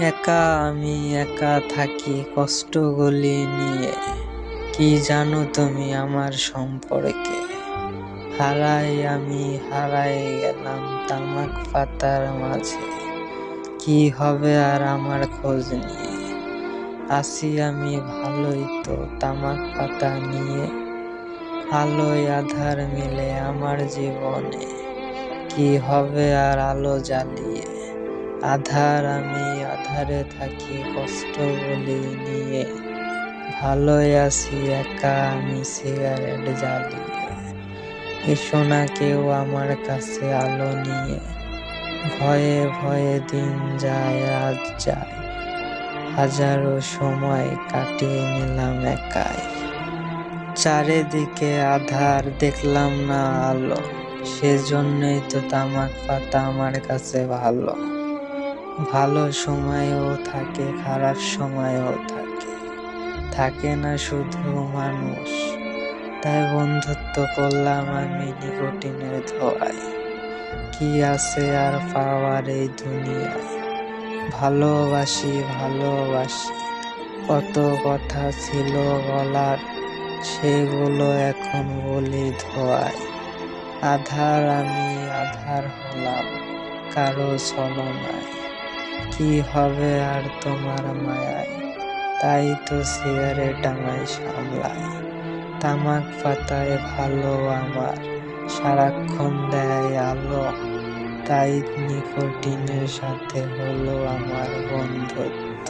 একা, আমি একা থাকি কষ্টগুলি নিয়ে। কি জানো তুমি আমার সম্পর্কে? হারাই আমি, হারাই গেলাম তামাক পাতার মাঝে। কি হবে আর আমার খোঁজ নিয়ে? আসি আমি ভালোই তো তামাক পাতা নিয়ে। আলোয় আধার মিলে আমার জীবনে। কি হবে আর আলো জ্বালিয়ে? আধার আমি আধারে থাকি, কষ্ট বলি নিয়ে। ভালোই আছি, একা আমি সিগারেট জ্বালিয়ে। এসো না কেউ আমার কাছে আলো নিয়ে। ভয়ে ভয়ে দিন যায়, রাত যায়। হাজারো সময় কাটিয়ে নিলাম একাই। চারিদিকে আধার, দেখলাম না আলো। সেজন্যই তো তামাক পাতা আমার কাছে ভালো। ভালো সময়ও থাকে, খারাপ সময়ও থাকে। থাকে না শুধু মানুষ। তাই বন্ধুত্ব করলাম আমি নিকোটিনের ধোয়ায়। কি আছে আর পাওয়ার এই দুনিয়ায়? ভালোবাসি ভালোবাসি। কত কথা ছিল বলার, সেগুলো এখন বলি ধোয়ায়। আধার আমি, আধার হলাম, কারও ছলনায়। কি হবে আর তোমার মায়ায়? তাই তো সিগারেট আমায় সামলাই তামাক পাতায় ভালো আমার, সারাক্ষণ দেয় আলো। তাই নিকোটিনের সাথে হলো আমার বন্ধুত্ব।